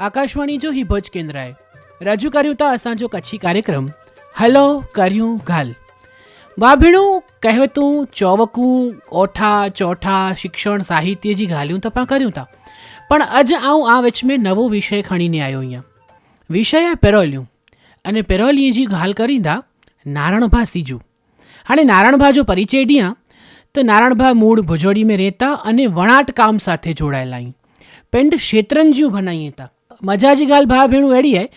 આકાશવાણી જો હિભોજ કેન્દ્રાએ. રજૂ કર્યું હતા અસાંજો કચ્છી કાર્યક્રમ. હલો કર્યું ગાલ બાભીણું કહેવતું ચોવકું, ઓઠા, ચોઠા, શિક્ષણ, સાહિત્ય જી ગાલ્યું તપા કર્યું તા. પણ અજ આવું આ વચ મેં નવો વિષય ખણીને આવ્યો અહીંયા. વિષય પેરોલ્યું. અને પેરોલીએ જી કરી દા, નારણભા સીજું. હાણે નારણભા જો પરિચય ડિયા તો નારણભા મૂળ ભુજોડી મેં રહેતા અને વણાટ કામ સાથે જોડાયેલા અહીં. પેંડ શેતરંજીયું ભનાઈ હતા ગાલ ભા ભેણું એડી હે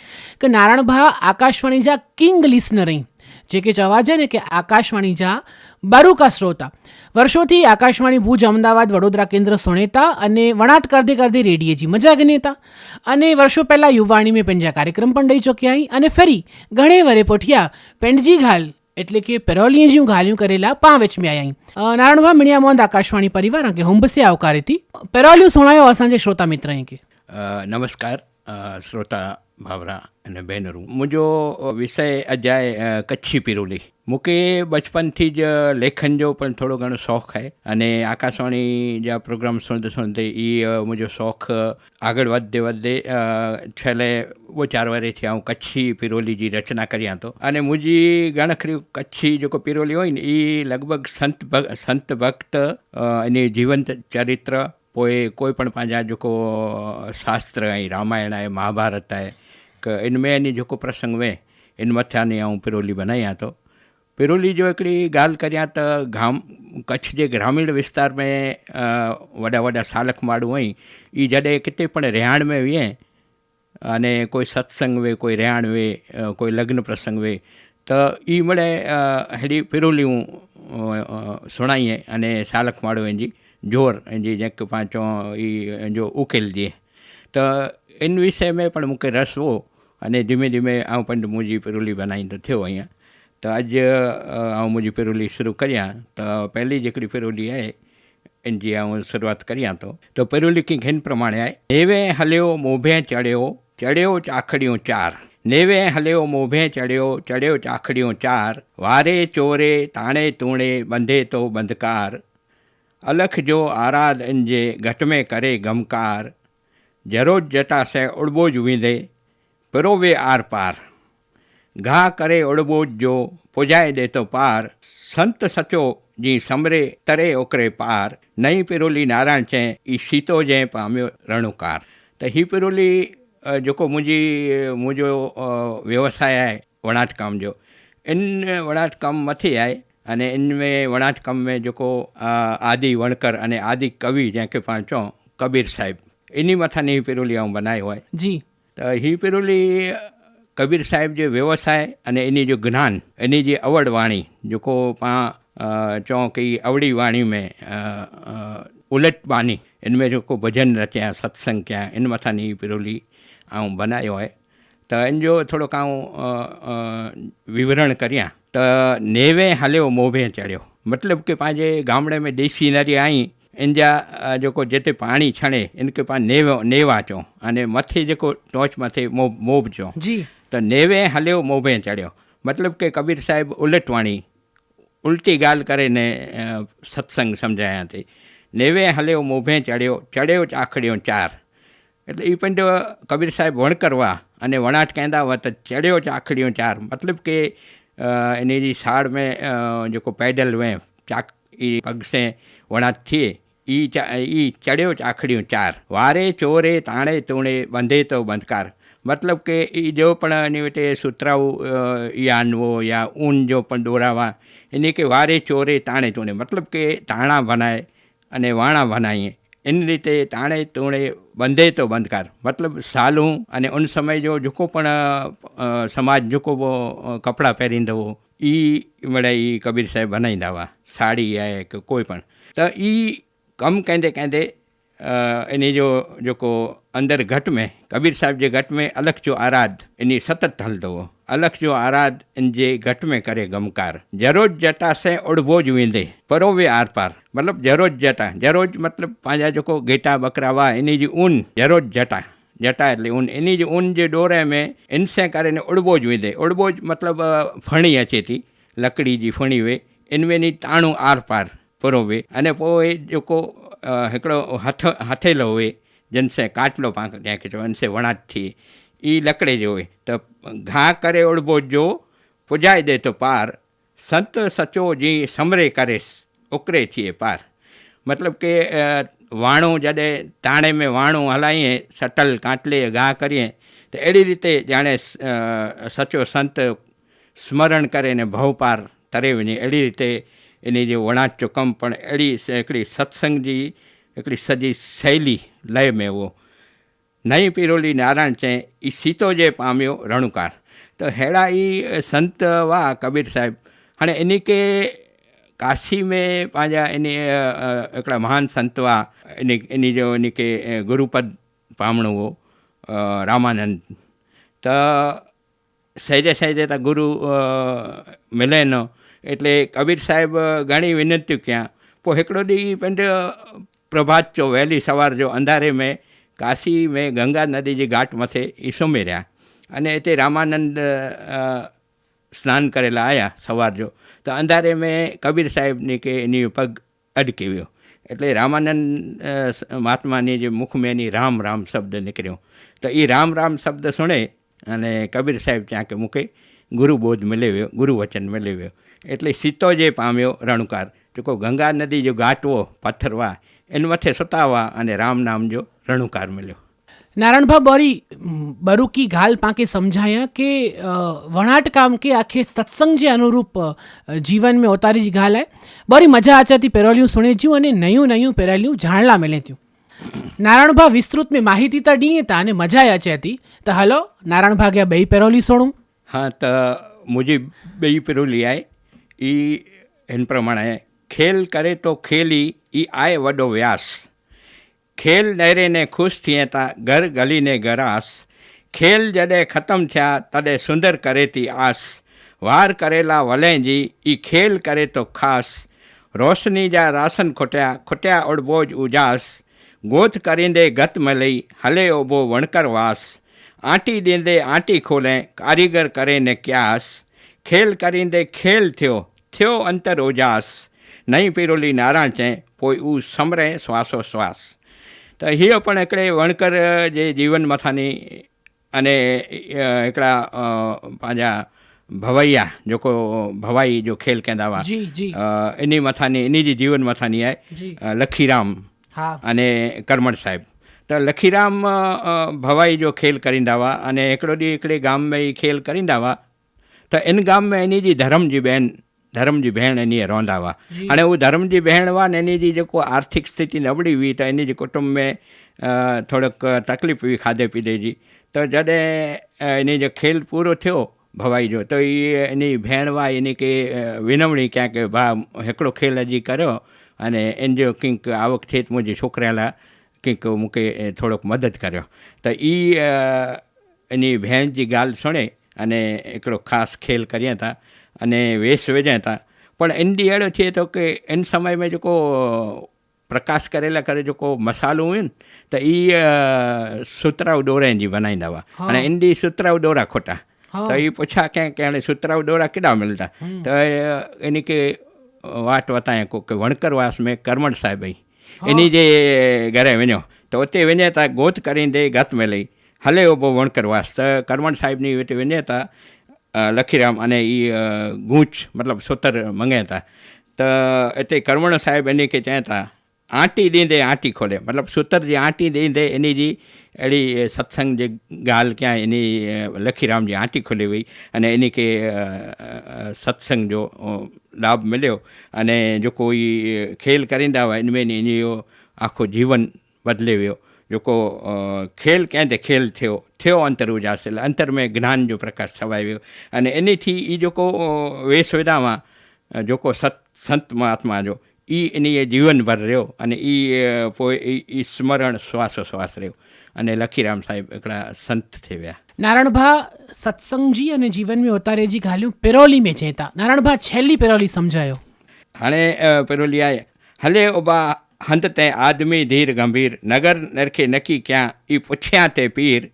કે નારણભા આકાશવાણી જા કિંગ લિસનર અહીં જે કે જવા છે ને કે આકાશવાણી જા બારુકા શ્રોતા. વર્ષોથી આકાશવાણી ભુજ અમદાવાદ વડોદરા કેન્દ્ર સુણેતા અને વણાટ કરતી કરતી રેડિયેજી મજા ગનેતા અને વર્ષો પહેલાં યુવાણી મેં પંજા કાર્યક્રમ પણ દઈ ચૂક્યા અહીં અને ફરી ઘણે વરે પોઠિયા પેન્ડજી ઘાલ એટલે કે પેરોલીએ જ્યું ઘાલ્યું કરેલા પાંચ મેં આયા અહીં અ, નારણભા મિણિયા મોંદ આકાશવાણી પરિવાર અંકે હુંબસે આવકારી હતી. પેરોલ્યું સુણાયો અસાંજે શ્રોતા મિત્ર અહીં કે. નમસ્કાર. શ્રોતા ભાવરા અને બહેનરું. મુંहिंजो વિષય અજાય કચ્છી પિરુલી. મૂંखे बचपनથી જ લેખन जो પણ થોડો ઘણો શોખ आहे અને આકાશવાણી जा પ્રોગ્રામ સુણંदे સુણंदे એ मुंहिंजो શોખ આગળ વધે વધે છેલ્લે ॿ चारि वारे आऊं कच्छी पिरोली जी रचना करियां थो અને मुंहिंजी घणखरियूं कच्छी जेको पिरोली હોય ને એ લગભગ સંત સંત ભક્ત અને જીવંત ચરિત્ર पोइ कोई पण पंहिंजा जेको शास्त्र ऐं रामायण आहे महाभारत आहे क इन में अने जेको प्रसंग में इन मथां ने आउं पिरोली बनायां थो पिरोली जो हिकिड़ी ॻाल्हि करियां त गाम कच्छ जे ग्रामीण विस्तार में वॾा वॾा सालख माण्हू आहिनि ई जॾहिं किथे पण रिहाइण में विहें अने कोई सत्संग वे कोई रिहाइण वे कोई लग्न प्रसंग वे त ई मिड़े अहिड़ी पिरोलियूं सुणाई अने सालख माण्हुनि जी જોર જે જેક પાંચો એ જો ઉકેલ જે તો એન વિશે મેં પણ મૂકે રસ હો અને ધીમે ધીમે આવું પણ મુજી પેરુલી બનાવીને થયો અહીંયા. તો આજ આવું મુજી પેરુલી શરૂ કર્યા. તો પહેલી જેકડી પેરુલી આવે એની જે આવું શરૂઆત કર્યા તો. તો પેરુલી કંઈક હેન પ્રમાણે આવે એવે હલ્યો મોભે ચડ્યો ચડ્યો ચાખડ્યો ચાર. નેવે હલ્યો મોભે ચડ્યો ચડ્યો ચાખડ્યો ચાર. વારે ચોરે તાણે તૂણે બંધે તો બંધકાર. અલખ જો આરાદ અંજે ઘટમે કરે ગમકાર, જરોજ જટાશે ઉડબો જ વીંધે, પરોવે આર પાર. ઘા કરે ઉડબો જ જો, પૂજાય દેતો પાર. સંત સચો જી સમરે તરે ઓકરે પાર. નહીં પિરોલી નારાયણ છે એ સીતો જंहिं પામ્યો रणुकार त हीअ पिरोली जेको मुंहिंजी मुंहिंजो व्यवसाय आहे वणाट कम जो इन वणाट कम मथे आहे अने इनमें वणाट कम में जेको आदि वणकर अने आदि कवि जंहिंखे पाण चऊं कबीर साहिबु इन मथां हीअ पिरुली ऐं बनाई हुई जी त हीअ पिरुली कबीर साहिब जे व्यवसाय अने इन जो ज्ञान इन जी अवड़ वाणी जेको पाण चऊं की अवड़ी वाणी में उलट बानी इन में जेको भजन रचिया सत्संग कया इन मथां हीअ पिरुली ऐं बनायो आहे त इन जो थोरो काऊं विवरण करियां તો નેવે હાલ્યો મોભે ચડ્યો મતલબ કે પાંજે ગામડે મેં દેશી નારી आई इन जा जेको जिते पाणी छणे इनखे पाण नेव नेवा चऊं अने मथे जेको टोच मथे मो मोब चऊं जी त नेवे हलियो मोबे चढ़ियो मतिलबु की कबीर साहिबु उलटवाणी उल्टी ॻाल्हि करे ने सत्संग सम्झायां थी नेवे हलियो मोबे चढ़ियो चढ़ियो चाखड़ियो चार એટલે એ પણ કબીર સાહેબ વણકરવા અને વણાટ કહેતા હોત ચડ્યો ચાખડ્યો ચાર મતલબ કે इन जी साड़ में अ, जेको पैडल में चाक ई पग से वणाट थिए ई चा ई चढ़ियो चाखड़ियूं चार वारे चोरे ताणे तूणे બંધે તો બંધકાર મતલબ કે એ જો પણ એની વટે સુતરાઉ અ, યાનવો યા ઊન જો પણ દોરાવા એની કે વારે ચોરે તાણે તૂણે મતલબ કે તાણા ભનાય અને વાણા ભનાઈએ એની રીતે તાણે તૂણે બંધે તો બંધકાર. મતલબ સાલું અને ઉન સમય જો જેકો પણ સમાજ જેको કપડાં પહેરીંદो हो એ વડે એ કબીર સાહેબ બનાવીંदा हुआ સાડી आहे કે કોઈ પણ. त ई कमु कंदे कंदे इन जो जेको अंदरि घट में कबीर साहिब जे घट में अलख जो आराध इन सतत हलंदो हो अलख जो आराध इन जे घट में करे गमकार जरोज जटा से उड़बोज वेंदे परोवे आर पार मतिलबु जरोज जटा जरोज मतिलबु पंहिंजा जेको गेटा बकरा हुआ इन जी ऊन जरोज जटा जटा એટલે ઊન એની જે ઊન જે ડોરે મેં ઇનસે કરીને ઉડબોજ વીંધે ઉડબોજ મતલબ અ, ફણી અચે थी लकड़ी जी फणी वे इनमें नी ताणो आर पार परोवे अने पोइ जेको अ, हिकिड़ो हथ हथेलो हुए જનસે કાટલો પાંખ નાખે છે અંશે વણાટથી. એ લકડે જ હોય, તો ઘા કરે, ઓળબો જો, પૂજાઈ દે તો પાર. સંત સચો જી સમરે કરે, ઉકરે છીએ પાર. મતલબ કે વાણું જડે, તાણે મેં વાણું હલાવીએ સટલ કાંટલે ઘા કરીએ, તો એડી રીતે જાણે સચો સંત સ્મરણ કરે ને ભવપાર તરેવની એડી રીતે એની જે વણાટ ચોકમ પણ એડી એકડી સત્સંગજી हिकिड़ी सॼी सैली लय में उहो नई पिरोली नारायण चयईं ई सीतो जे पामियो रणुकार त अहिड़ा ई संत हुआ कबीर साहिबु हाणे इन खे काशी में पंहिंजा इन हिकिड़ा महान संत हुआ इन इन जो इन खे गुरुपद पामणो हो रामानंद त सहेजे सहेजे त गुरु मिले न એટલે કબીર સાહેબ ઘણી વિનંતિयूं कयां पोइ हिकिड़ो ॾींहुं पंहिंजो प्रभात जो वहेली सवार जो अंधारे में काशी में गंगा नदी जी घाट मथे ई सुम्ही रहिया अने हिते रामानंद अ, સ્નાન કરેલા આવ્યા સવાર જો તો અંધારે મેં કબીર સાહેબની કે એની પગ અડકી ગયો એટલે રામાનંદ અ, સ- મહાત્માની જે મુખમાં એની રામ રામ શબ્દ નીકળ્યો તો એ રામ રામ શબ્દ સુણે અને કબીર સાહેબ ત્યાં કે મૂકે ગુરુબોધ મેળવ્યો ગુરુવચન મેળવ્યો એટલે સીતો જે પામ્યો રણુકાર જેકો ગંગા નદી જો ઘાટવો પથ્થરવા એનું માથે સતાવા અને રામ નામ જો રણુકાર મળ્યો. નારાયણભા બોરી બરુકી ઘાલ પાંકે સમજાયા કે વણાટ કામ કે આખે સત્સંગ જે અનુરૂપ જીવન મેં ઉતારી જ ઘાલ આય બરી મજા આચાતી પહેરાલ્યું સુણે જ્યું અને નયું નયું પહેરાલ્યું જાણલા મેલે ત્યું નારાયણભા વિસ્તૃત મેં માહિતી તા ડીએ તા અને મજા આચે હતી તો હલો નારાયણભા ગયા બે પહેરોલી સોણું? હા તો મુજે બે પહેરોલી આય. એ એન પ્રમાણે ખેલ કરે તો ખેલી એ આય વડો વ્યાસ. ખેલ નહેરેને ખુશ થઈએ તા ઘર ગલીને ગરાસ. ખેલ જડે ખતમ થયા તડે સુંદર કરેતી આસ. વાર કરેલા વલેજી ઈ ખેલ કરે તો ખાસ. રોશની જા રાસન ખોટ્યા ખોટ્યા ઓડબોજ ઉજાસ. ગોત કરીંદે ગત મલઈ, હલે ઓબો વણકર વાસ. આંટી દેંદે આંટી ખોલે, કારીગર કરે ને ક્યાસ. ખેલ કરીંદે ખેલ થયો થયો અંતર ઓજાસ નહીં પિરોલી નારાયણ છે પોઈ ઉ સમરે શ્વાસો શ્વાસ. તો હીઓ પણ એકડે વણકર જે જીવન મથાની અને એકડા પાંજા ભવૈયા જોકો ભવાઈ જો ખેલ કેંદાવા એની મથાની એની જે જીવન મથાની આય લખીરામ અને કરમણ સાહેબ. તો લખીરામ ભવાઈ જો ખેલ કરીને દાવા અને એકડો દી એકડે ગામ મેં ખેલ કરીને દાવા તો એન ગામ મેં એની જે ધરમજી બેન जी भेण धर्म जी भेण इन रहंदा हुआ जी। हाणे उहा धर्म जी भेण हुआ ने इन जी जेको आर्थिक स्थिति नबड़ी हुई त इन जे कुटुंब में अ, थोड़ोक तकलीफ़ हुई खाधे पीते जी त जॾहिं अ, इन जो खेल पूरो थियो भवाई जो त इहे इन जी भेण हुआ इन खे अ, विनवणी कया की भाउ हिकिड़ो खेल अॼु करियो अने इन जो कंहिंक आवक थिए त मुंहिंजे छोकिरे लाइ कंहिंक मूंखे थोड़ोक मदद करियो त ई अ, इन जी भेण जी ॻाल्हि सुणे अने हिकिड़ो ख़ासि खेल करियूं था અને વેશ વેચાતા પણ એની હેડ છે તો કે એન સમયમાં જેકો પ્રકાશ કરેલા કરે જેકો મસાલો હોય ને તો એ સુતરાવ દોરાની બનાવી દેવા અને એની સુતરાવ દોરા ખોટા. તો એ પૂછા ક્યાં ક્યાં સુતરાવ દોરા કેડા મળતા? તો એની કે વાટ વતાય કે વણકર વાસ મેં કરમણ સાહેબ એની જે ઘરે વન્યો તો તે વન્યા હતા ગોત કરીને દે ગાત મેં લઈ. હલે ઊભો વણકર વાસ. તો કરમણ સાહેબની વેતે વન્યા હતા લખીરામ અને એ ગૂંચ, મતલબ સોતર મંગે હતા. તો એટલે કરવણ સાહેબ એની કે હતા. આંટી દીંદે આંટી ખોલે. મતલબ સૂતર જે આંટી દીંદે એની જે એડી સત્સંગ જે ગાલ ક્યાં એની લખીરામ જે આંટી ખોલી હોય અને એની કે સત્સંગ જો લાભ મળ્યો. અને જો કોઈ ખેલ કરીંદા હોય એનમેં એની આખો જીવન બદલે વિયો. जेको खेल कंहिं ते खेल थियो थियो अंतर हुजे हासिलु अंतर में ज्ञान जो प्रकाश छवाए वियो अने इन थी ई जेको वेस विदामा जेको सत संत महात्मा जो ई इन जे जीवन भर रहियो अने ई पोइ ई स्मरण श्वासो श्वास रहियो अने लखीराम साहिबु हिकिड़ा संत थी विया नारायण भा सत्संग जी अने जीवन में उतारे जी ॻाल्हियूं पिरोली में चए था नारायण भा छेली पिरोली सम्झायो हाणे पिरोली आहे हले उबा हंध तैं आदमी धीर गंभीर नगर नरखे नकी क्या ई पुछिया ते पीर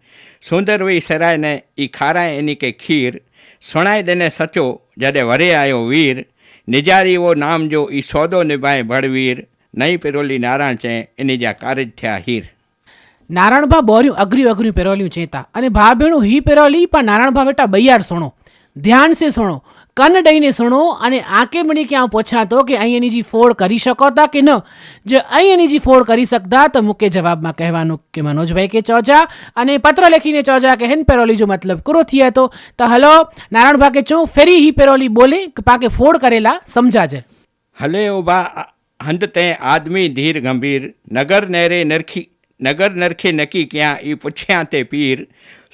सुंदर हुई सराय ने ई खाराए इनी के खीर सुणाए ॾिने सचो जॾहिं वरे आयो वीर निजारी उहो नाम जो ई सौदो निभाए बड़वीर नई पिरोली नारायण चयईं इन जा कारज थिया हीर नारायण भाउ ॿोरियूं अगरियूं अगरियूं पिरोलियूं चई था अने भाउ भेणूं हीउ पिरोली पा नारायण भाउ वेठा ॿई यार सुहिणो સે સોણો, કન ડઈને સોણો અને આંકે મણી ક્યાં પૂછાતો કે અહીંયાની જે ફોડ કરી શકો તા કે ન? જે અહીંયાની જે ફોડ કરી શકતા તો મુકે જવાબમાં કહેવાનું કે મનોજભાઈ કે ચોજા અને પત્ર લખીને ચોજા કે હેન પેરોલી જો મતલબ કુરો થયા તો? તો હલો નારાયણભા કે ચો ફેરી હી પેરોલી બોલે કે પાકે ફોડ કરેલા સમજાજે. હલે ઊભા હંદ તે આદમી ધીર ગંભીર, નગર નેરે નરખી, નગર નરખે નકી ક્યાં એ પૂછ્યા તે પીર,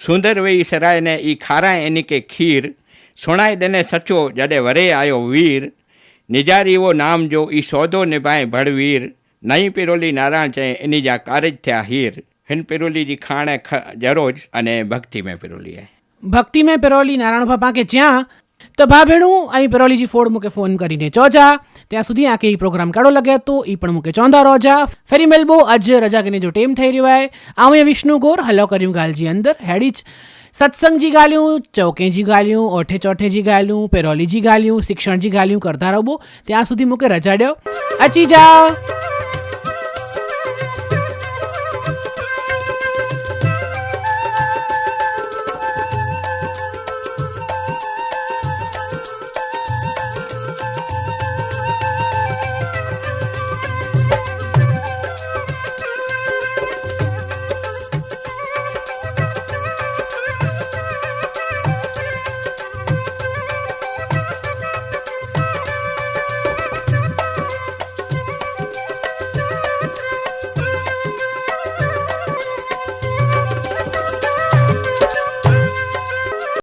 સુંદર વેઈ સરાય ને ઈ ખારાય એની કે ખીર સુણાય દેને સચો જડે વરે આવ્યો વીર. નિજારીઓ નામ જો ઈ સોદો નિભાય ભળવીર. નહીં પિરોલી નારાયણ છે, એની જા કારજ થયા હીર. હિન પિરોલીજી ખાણે જરોજ અને ભક્તિ મેં પિરોલી ભક્તિ મેં પેરોલી નારાયણભા કે જ્યાં. તો ભા ભેણું, અહીં પિરોલીજી ફોડ મૂકે ફોન કરીને ચોજા. ત્યાં સુધી આકે ઈ પ્રોગ્રામ કાઢો લગે તો એ પણ મૂકે ચોંધા રોજા. ફેરી મેલબો, આજ રજા કરીને જો ટેમ થઈ રહ્યો આવું વિષ્ણુ ગોર, હલો કર્યું ગાલજી અંદર, હેડી જ. સત્સંગજી ગાલ્યું ચૌકેજી ગાલ્યું, ઓઠે ચોઠેજી ગાલ્યું પેરોલીજી ગાલ્યું શિક્ષણજી ગાલ્યું, કરતા રહો ત્યાં સુધી મૂકે રજાડ્યો અચી જા